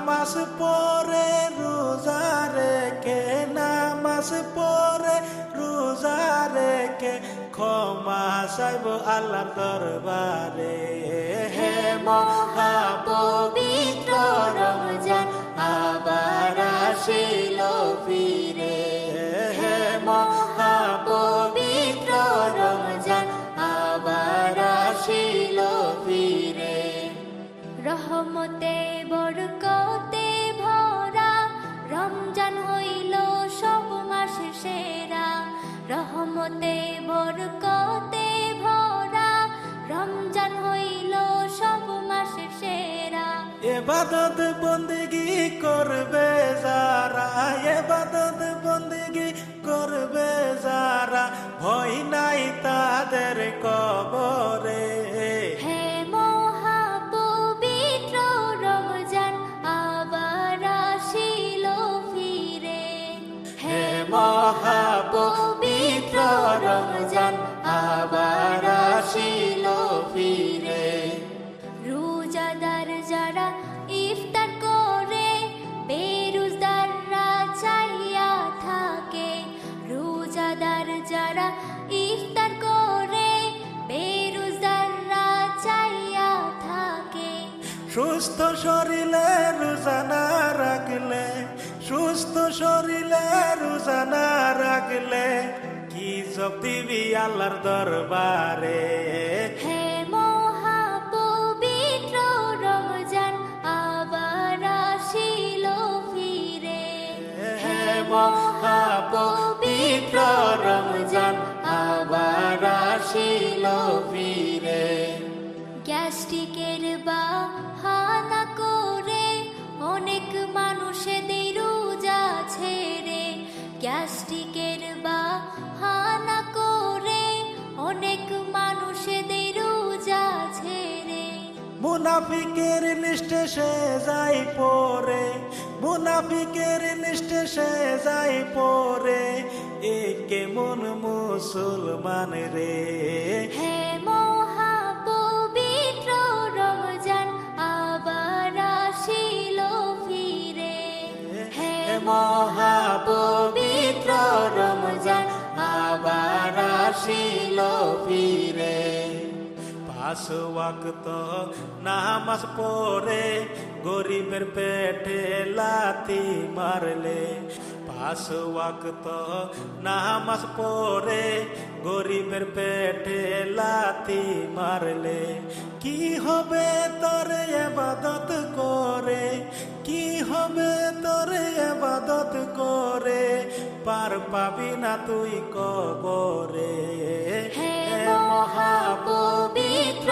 নামাজ পড়ে, রোজা রেখে, নামাজ পড়ে, রোজা রেখে ক্ষমা চাইব আল্লাহর দরবারে। হে মহাপবিত্র রমজান, আবার আসিল ফিরে। হে মহাপবিত্র রমজান, আবার আসিল ফিরে। রহমতে বরকতে এবাদত বন্দিগি করবে যারা এবাদত বন্দিগি করবে যারা। ভয় নাই তাদের কবরে যারা ইফতার করে বেরোজদাররা চাইয়া থাকে। সুস্থ শরীরে রোজানা রাখলে সুস্থ শরীরে রোজানা রাখলে কি জব দিবি আল্লাহর দরবারে? হে গ্যাস্ট্রিকের বাহানা করে অনেক মানুষেদের রোজা ছেড়ে প্লাস্টিকের বা হানা করে অনেক মানুষেদের রোজা ছেড়ে মুনাফিকের লিস্টে সে যাই পরে মুনাফিকের লিস্টে সে যাই পরে এ কেমন মুসলমান রে? মহাপবিত্র রমজান আবার আসিল ফিরে। পাঁচ ওয়াক্ত নামাজ পড়ে গরিবের পেটে লাতি মারলে। পাঁচ ওয়াক্ত নামাজ পড়ে গরিবের পেটে লাতি মারলে। কি হবে তোর এবাদত? এবাদত করে পার পাবি না তুই কবরে। হে মহাপবিত্র